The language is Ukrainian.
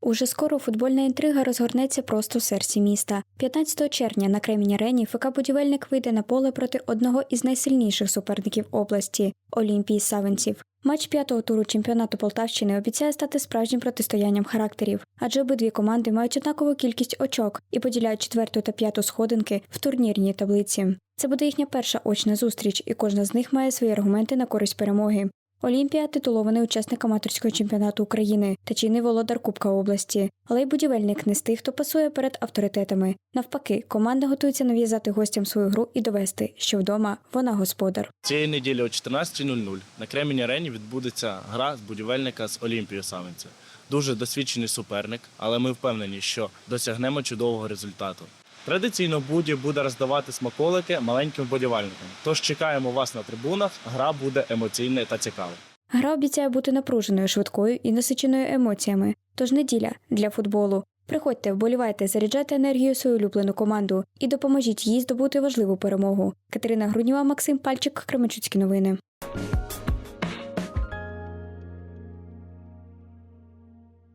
Уже скоро футбольна інтрига розгорнеться просто в серці міста. 15 червня на Кремінь Арені ФК Будівельник вийде на поле проти одного із найсильніших суперників області Олімпії Савенців. Матч п'ятого туру чемпіонату Полтавщини обіцяє стати справжнім протистоянням характерів, адже обидві команди мають однакову кількість очок і поділяють четверту та п'яту сходинки в турнірній таблиці. Це буде їхня перша очна зустріч, і кожна з них має свої аргументи на користь перемоги. Олімпія титулований учасник аматорського чемпіонату України та чинний володар Кубка області, але й будівельник не з тих, хто пасує перед авторитетами. Навпаки, команда готується нав'язати гостям свою гру і довести, що вдома вона господар. Цієї неділі о 14.00 на Кремінь Арені відбудеться гра з будівельника з Олімпією Савинця. Дуже досвідчений суперник, але ми впевнені, що досягнемо чудового результату. Традиційно Буді буде роздавати смаколики маленьким вболівальникам. Тож чекаємо вас на трибунах. Гра буде емоційна та цікава. Гра обіцяє бути напруженою, швидкою і насиченою емоціями. Тож неділя для футболу. Приходьте, вболівайте, заряджайте енергію свою улюблену команду і допоможіть їй здобути важливу перемогу. Катерина Грудніва, Максим Пальчик, Кременчуцькі новини.